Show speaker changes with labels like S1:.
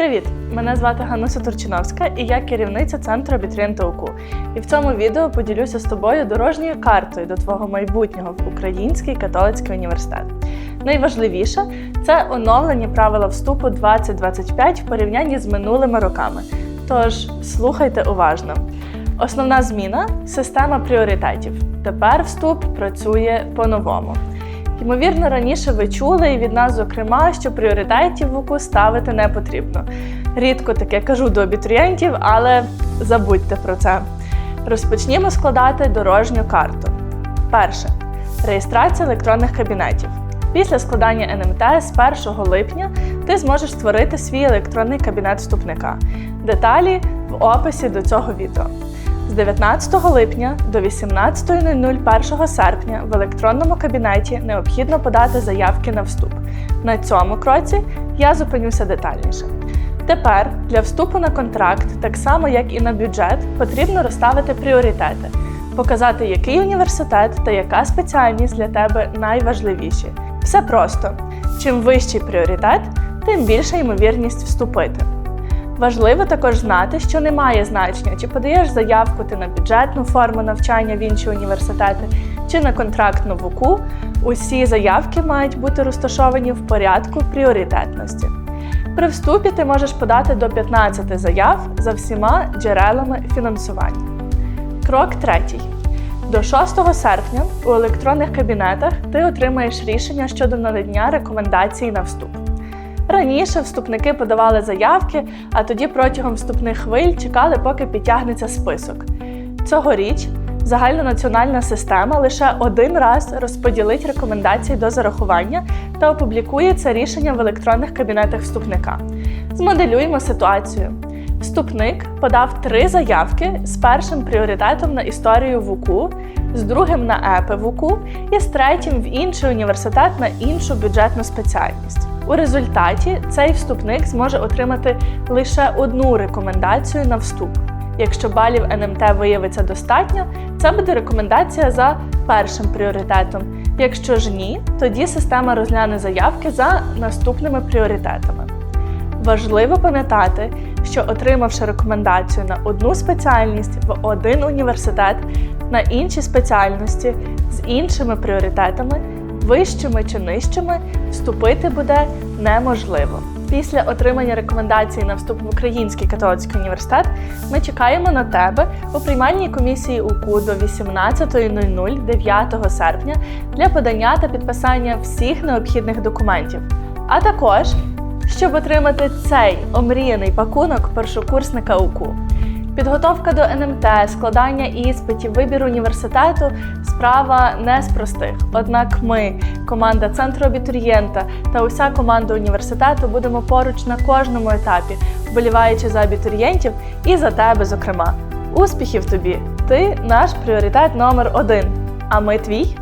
S1: Привіт! Мене звати Гануся Турчиновська і я керівниця центру абітурієнта УКУ. І в цьому відео поділюся з тобою дорожньою картою до твого майбутнього в Український католицький університет. Найважливіше це оновлені правила вступу 2025 в порівнянні з минулими роками. Тож слухайте уважно. Основна зміна система пріоритетів. Тепер вступ працює по-новому. Ймовірно, раніше ви чули і від нас, зокрема, що пріоритетів в УКУ ставити не потрібно. Рідко таке кажу до абітурієнтів, але забудьте про це. Розпочнімо складати дорожню карту. Перше реєстрація електронних кабінетів. Після складання НМТ з 1 липня ти зможеш створити свій електронний кабінет вступника. Деталі в описі до цього відео. З 19 липня до 18.00 1 серпня в електронному кабінеті необхідно подати заявки на вступ. На цьому кроці я зупинюся детальніше. Тепер для вступу на контракт, так само як і на бюджет, потрібно розставити пріоритети, показати, який університет та яка спеціальність для тебе найважливіші. Все просто: чим вищий пріоритет, тим більша ймовірність вступити. Важливо також знати, що немає значення, чи подаєш заявку ти на бюджетну форму навчання в інші університети, чи на контрактну в УКУ. Усі заявки мають бути розташовані в порядку пріоритетності. При вступі ти можеш подати до 15 заяв за всіма джерелами фінансування. Крок третій. До 6 серпня у електронних кабінетах ти отримаєш рішення щодо надання рекомендацій на вступ. Раніше вступники подавали заявки, а тоді протягом вступних хвиль чекали, поки підтягнеться список. Цьогоріч загальнонаціональна система лише один раз розподілить рекомендації до зарахування та опублікує це рішення в електронних кабінетах вступника. Змоделюємо ситуацію. Вступник подав три заявки з першим пріоритетом на історію в УКУ, з другим на ЕПИ в УКУ і з третім в інший університет на іншу бюджетну спеціальність. У результаті цей вступник зможе отримати лише одну рекомендацію на вступ. Якщо балів НМТ виявиться достатньо, це буде рекомендація за першим пріоритетом. Якщо ж ні, тоді система розгляне заявки за наступними пріоритетами. Важливо пам'ятати, що отримавши рекомендацію на одну спеціальність в один університет, на інші спеціальності з іншими пріоритетами, вищими чи нижчими, вступити буде неможливо. Після отримання рекомендації на вступ в Український католицький університет ми чекаємо на тебе у приймальній комісії УКУ до 18.00 9 серпня для подання та підписання всіх необхідних документів. А також щоб отримати цей омріяний пакунок першокурсника УКУ. Підготовка до НМТ, складання іспитів, вибір університету справа не з простих. Однак ми, команда центру абітурієнта та уся команда університету будемо поруч на кожному етапі, вболіваючи за абітурієнтів і за тебе, зокрема. Успіхів тобі! Ти наш пріоритет номер один. А ми твій.